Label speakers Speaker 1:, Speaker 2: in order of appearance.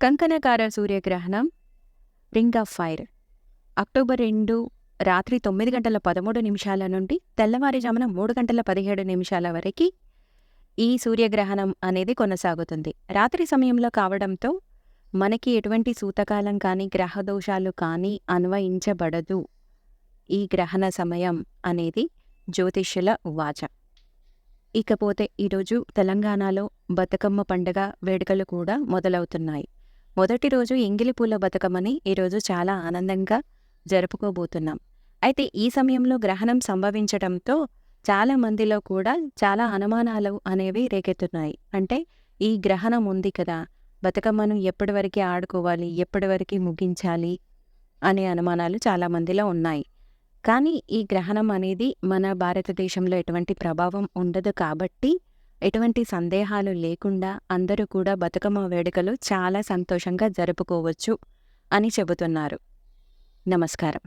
Speaker 1: కంకణకార సూర్యగ్రహణం ring of fire October రెండు రాత్రి తొమ్మిది గంటల పదమూడు నిమిషాల నుండి తెల్లవారుజామున మూడు గంటల పదిహేడు నిమిషాల వరకు ఈ సూర్యగ్రహణం అనేది కొనసాగుతుంది. రాత్రి సమయంలో కావడంతో మనకి ఎటువంటి సూతకాలం కానీ గ్రహదోషాలు కానీ అన్వయించబడదు ఈ గ్రహణ సమయం అనేది జ్యోతిష్యుల వాచ. ఇకపోతే ఈరోజు తెలంగాణలో బతుకమ్మ పండుగ వేడుకలు కూడా మొదలవుతున్నాయి. మొదటి రోజు ఎంగిలి పూల బతుకమ్మని ఈరోజు చాలా ఆనందంగా జరుపుకోబోతున్నాం. అయితే ఈ సమయంలో గ్రహణం సంభవించడంతో చాలా మందిలో కూడా చాలా అనుమానాలు అనేవి రేకెత్తున్నాయి. అంటే ఈ గ్రహణం ఉంది కదా బతుకమ్మను ఎప్పటి వరకు ఆడుకోవాలి ఎప్పటి వరకు ముగించాలి అనే అనుమానాలు చాలా మందిలో ఉన్నాయి. కానీ ఈ గ్రహణం అనేది మన భారతదేశంలో ఎటువంటి ప్రభావం ఉండదు కాబట్టి ఎటువంటి సందేహాలు లేకుండా అందరూ కూడా బతుకమ్మ వేడుకలు చాలా సంతోషంగా జరుపుకోవచ్చు అని చెబుతున్నారు. నమస్కారం.